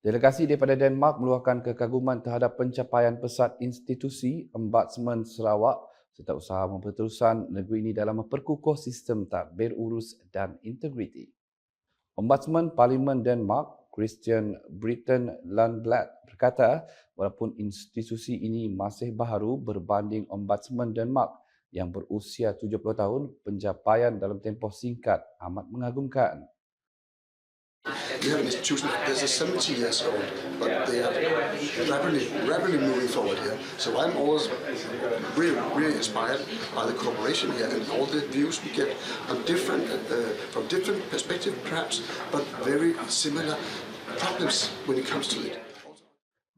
Delegasi daripada Denmark meluahkan kekaguman terhadap pencapaian pesat institusi Ombudsman Sarawak serta usaha memperterusan negeri ini dalam memperkukuh sistem tadbir urus dan integriti. Ombudsman Parlimen Denmark, Christian Britain Lundblad berkata walaupun institusi ini masih baharu berbanding Ombudsman Denmark yang berusia 70 tahun, pencapaian dalam tempoh singkat amat mengagumkan. We have an institution that's 70 years old, but they are rapidly, rapidly moving forward here. So I'm always really, really inspired by the cooperation here and all the views we get on different, uh, from different perspectives perhaps, but very similar problems when it comes to it.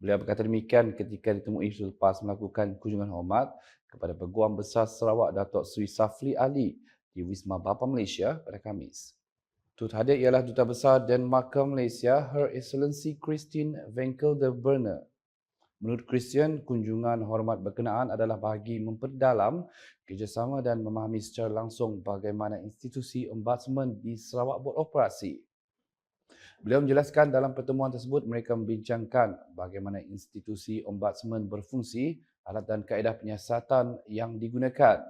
Beliau berkata demikian ketika ditemui selepas melakukan kunjungan hormat kepada Peguam Besar Sarawak Datuk Seri Safli Ali di Wisma Bapa Malaysia pada Khamis. Tut hadir ialah Duta Besar Denmark ke Malaysia, Her Excellency Christine Wenkel de Berner. Menurut Christian, kunjungan hormat berkenaan adalah bagi memperdalam kerjasama dan memahami secara langsung bagaimana institusi ombudsman di Sarawak beroperasi. Beliau menjelaskan dalam pertemuan tersebut mereka membincangkan bagaimana institusi ombudsman berfungsi, alat dan kaedah penyiasatan yang digunakan.